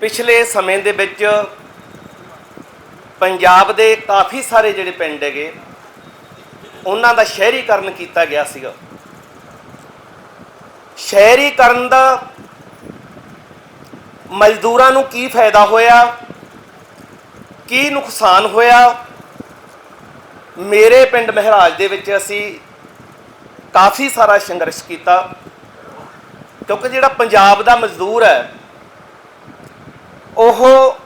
ਪਿਛਲੇ ਸਮੇਂ ਦੇ ਵਿੱਚ ਪੰਜਾਬ ਦੇ ਕਾਫੀ ਸਾਰੇ ਜਿਹੜੇ ਪਿੰਡ ਹੈਗੇ, ਉਹਨਾਂ ਦਾ ਸ਼ਹਿਰੀਕਰਨ ਕੀਤਾ ਗਿਆ ਸੀਗਾ। ਸ਼ਹਿਰੀਕਰਨ ਦਾ ਮਜ਼ਦੂਰਾਂ ਨੂੰ ਕੀ ਫਾਇਦਾ ਹੋਇਆ? ਕੀ ਨੁਕਸਾਨ ਹੋਇਆ? ਮੇਰੇ ਪਿੰਡ ਮਹਿਰਾਜ ਦੇ ਵਿੱਚ ਅਸੀਂ ਕਾਫੀ ਸਾਰਾ ਸੰਘਰਸ਼ ਕੀਤਾ, ਕਿਉਂਕਿ ਜਿਹੜਾ ਪੰਜਾਬ ਦਾ ਮਜ਼ਦੂਰ ਹੈ ਉਹ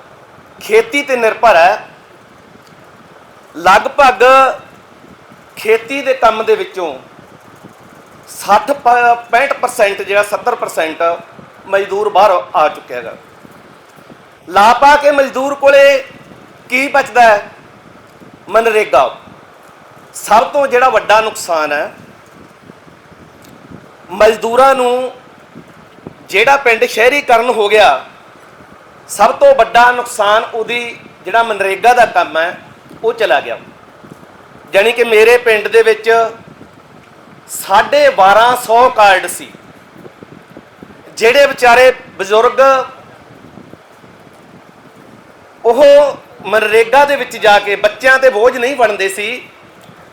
ਖੇਤੀ ਤੇ ਨਿਰਭਰ ਹੈ। ਲਗਭਗ ਖੇਤੀ ਦੇ ਕੰਮ ਦੇ ਵਿੱਚੋਂ 60 ਪ- 65% ਜਿਹੜਾ 70% ਮਜ਼ਦੂਰ ਬਾਹਰ ਆ ਚੁੱਕਿਆ ਹੈਗਾ। ਲਾ ਪਾ ਕੇ ਮਜ਼ਦੂਰ ਕੋਲੇ ਕੀ ਬਚਦਾ ਹੈ? ਮਨਰੇਗਾ। ਸਭ ਤੋਂ ਜਿਹੜਾ ਵੱਡਾ ਨੁਕਸਾਨ ਹੈ, ਮਜ਼ਦੂਰਾਂ ਨੂੰ ਜਿਹੜਾ ਪਿੰਡ ਸ਼ਹਿਰੀਕਰਨ ਹੋ ਗਿਆ ਸਭ ਤੋਂ ਵੱਡਾ ਨੁਕਸਾਨ ਉਹਦੀ ਜਿਹੜਾ ਮਨਰੇਗਾ ਦਾ ਕੰਮ ਹੈ, ਉਹ ਚਲਾ ਗਿਆ। ਜਾਣੀ ਕਿ ਮੇਰੇ ਪਿੰਡ ਦੇ ਵਿੱਚ 1250 ਕਾਰਡ ਸੀ, ਜਿਹੜੇ ਵਿਚਾਰੇ ਬਜ਼ੁਰਗ ਉਹ ਮਨਰੇਗਾ ਦੇ ਵਿੱਚ ਜਾ ਕੇ ਬੱਚਿਆਂ ਤੇ ਬੋਝ ਨਹੀਂ ਬਣਦੇ ਸੀ,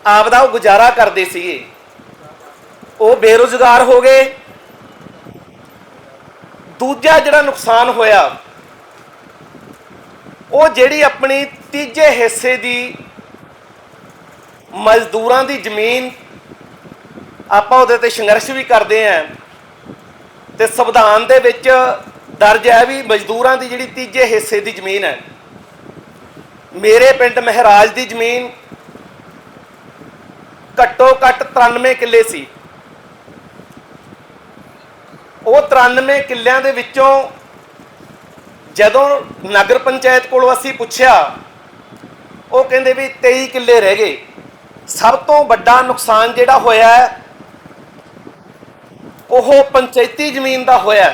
ਆਪਦਾ ਉਹ ਗੁਜ਼ਾਰਾ ਕਰਦੇ ਸੀਗੇ। ਉਹ ਬੇਰੁਜ਼ਗਾਰ ਹੋ ਗਏ। ਦੂਜਾ ਜਿਹੜਾ ਨੁਕਸਾਨ ਹੋਇਆ ਉਹ ਜਿਹੜੀ ਆਪਣੀ ਤੀਜੇ ਹਿੱਸੇ ਦੀ ਮਜ਼ਦੂਰਾਂ ਦੀ ਜ਼ਮੀਨ ਆਪਾਂ ਉਹਦੇ ਤੇ ਸੰਘਰਸ਼ ਵੀ ਕਰਦੇ ਆਂ ਤੇ ਸੰਵਿਧਾਨ ਦੇ ਵਿੱਚ ਦਰਜ ਹੈ ਵੀ ਮਜ਼ਦੂਰਾਂ ਦੀ ਜਿਹੜੀ ਤੀਜੇ ਹਿੱਸੇ ਦੀ ਜ਼ਮੀਨ ਹੈ, ਮੇਰੇ ਪਿੰਡ ਮਹਿਰਾਜ ਦੀ ਜ਼ਮੀਨ ਘੱਟੋ ਘੱਟ 93 ਕਿੱਲੇ ਸੀ। ਉਹ 93 ਕਿੱਲਿਆਂ ਦੇ ਵਿੱਚੋਂ ਜਦੋਂ ਨਗਰ ਪੰਚਾਇਤ ਕੋਲੋਂ ਅਸੀਂ ਪੁੱਛਿਆ ਉਹ ਕਹਿੰਦੇ ਵੀ 23 ਕਿੱਲੇ ਰਹਿ ਗਏ। ਸਭ ਤੋਂ ਵੱਡਾ ਨੁਕਸਾਨ ਜਿਹੜਾ ਹੋਇਆ ਹੈ, ਉਹ ਪੰਚਾਇਤੀ ਜ਼ਮੀਨ ਦਾ ਹੋਇਆ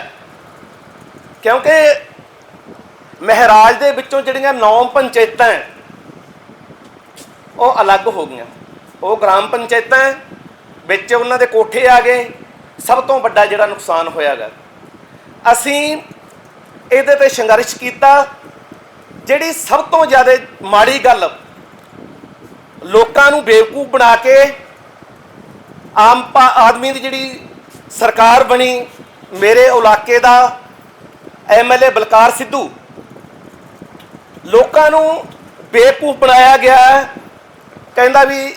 ਕਿਉਂਕਿ ਮਹਿਰਾਜ ਦੇ ਵਿੱਚੋਂ ਜਿਹੜੀਆਂ ਨੌ ਪੰਚਾਇਤਾਂ ਉਹ ਅਲੱਗ ਹੋ ਗਈਆਂ। ਉਹ ਗ੍ਰਾਮ ਪੰਚਾਇਤਾਂ ਵਿੱਚ ਉਹਨਾਂ ਦੇ ਕੋਠੇ ਆ ਗਏ। ਸਭ ਤੋਂ ਵੱਡਾ ਜਿਹੜਾ ਨੁਕਸਾਨ ਹੋਇਆਗਾ। ਅਸੀਂ ਇਹਦੇ ਤੇ ਸੰਘਰਸ਼ ਕੀਤਾ। ਜਿਹੜੀ ਸਭ ਤੋਂ ਜ਼ਿਆਦਾ ਮਾੜੀ ਗੱਲ, ਲੋਕਾਂ ਨੂੰ ਬੇਵਕੂਫ ਬਣਾ ਕੇ ਆਮ ਪਾ- ਆਦਮੀ ਦੀ ਜਿਹੜੀ ਸਰਕਾਰ ਬਣੀ, ਮੇਰੇ ਇਲਾਕੇ ਦਾ ਐਮਐਲਏ ਬਲਕਾਰ ਸਿੱਧੂ, ਲੋਕਾਂ ਨੂੰ ਬੇਵਕੂਫ ਬਣਾਇਆ ਗਿਆ ਹੈ। ਕਹਿੰਦਾ ਵੀ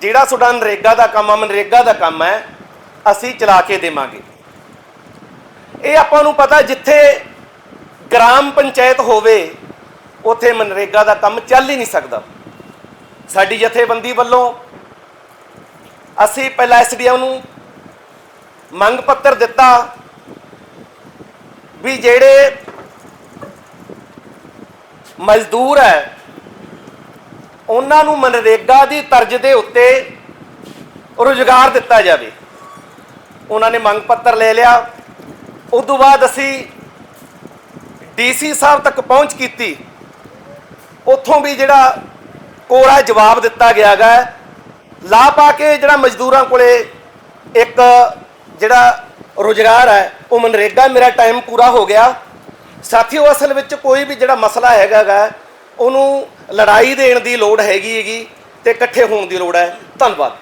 ਜਿਹੜਾ ਤੁਹਾਡਾ ਨਰੇਗਾ ਦਾ ਕੰਮ ਆ, ਮਨਰੇਗਾ ਦਾ ਕੰਮ ਹੈ, ਅਸੀਂ ਚਲਾ ਕੇ ਦੇਵਾਂਗੇ। ਇਹ ਆਪਾਂ ਨੂੰ ਪਤਾ ਜਿੱਥੇ ਗ੍ਰਾਮ ਪੰਚਾਇਤ ਹੋਵੇ, ਉੱਥੇ ਮਨਰੇਗਾ ਦਾ ਕੰਮ ਚੱਲ ਹੀ ਨਹੀਂ ਸਕਦਾ। ਸਾਡੀ ਜਥੇਬੰਦੀ ਵੱਲੋਂ ਅਸੀਂ ਪਹਿਲਾਂ ਐਸਡੀਐਮ ਨੂੰ ਮੰਗ ਪੱਤਰ ਦਿੱਤਾ ਵੀ ਜਿਹੜੇ ਮਜ਼ਦੂਰ ਹੈ, ਉਹਨਾਂ ਨੂੰ ਮਨਰੇਗਾ ਦੀ ਤਰਜ਼ ਦੇ ਉੱਤੇ ਰੁਜ਼ਗਾਰ ਦਿੱਤਾ ਜਾਵੇ। ਉਹਨਾਂ ਨੇ ਮੰਗ ਪੱਤਰ ਲੈ ਲਿਆ। ਉਸ ਤੋਂ ਬਾਅਦ ਅਸੀਂ ਡੀਸੀ ਸਾਹਿਬ ਤੱਕ ਪਹੁੰਚ ਕੀਤੀ। ਉੱਥੋਂ ਵੀ ਜਿਹੜਾ ਕੋਰਾ ਜਵਾਬ ਦਿੱਤਾ ਗਿਆਗਾ। ਲਾ ਪਾ ਕੇ ਜਿਹੜਾ ਮਜ਼ਦੂਰਾਂ ਕੋਲੇ ਇੱਕ ਜਿਹੜਾ ਰੁਜ਼ਗਾਰ ਹੈ, ਉਹ ਮਨਰੇਗਾ ਮੇਰਾ ਟਾਈਮ ਪੂਰਾ ਹੋ ਗਿਆ। ਸਾਥੀਓ, ਅਸਲ ਵਿੱਚ ਕੋਈ ਵੀ ਜਿਹੜਾ ਮਸਲਾ ਹੈਗਾਗਾ, ਉਹਨੂੰ ਲੜਾਈ ਦੇਣ ਦੀ ਲੋੜ ਹੈਗੀ ਹੈਗੀ ਤੇ ਇਕੱਠੇ ਹੋਣ ਦੀ ਲੋੜ ਹੈ। ਧੰਨਵਾਦ।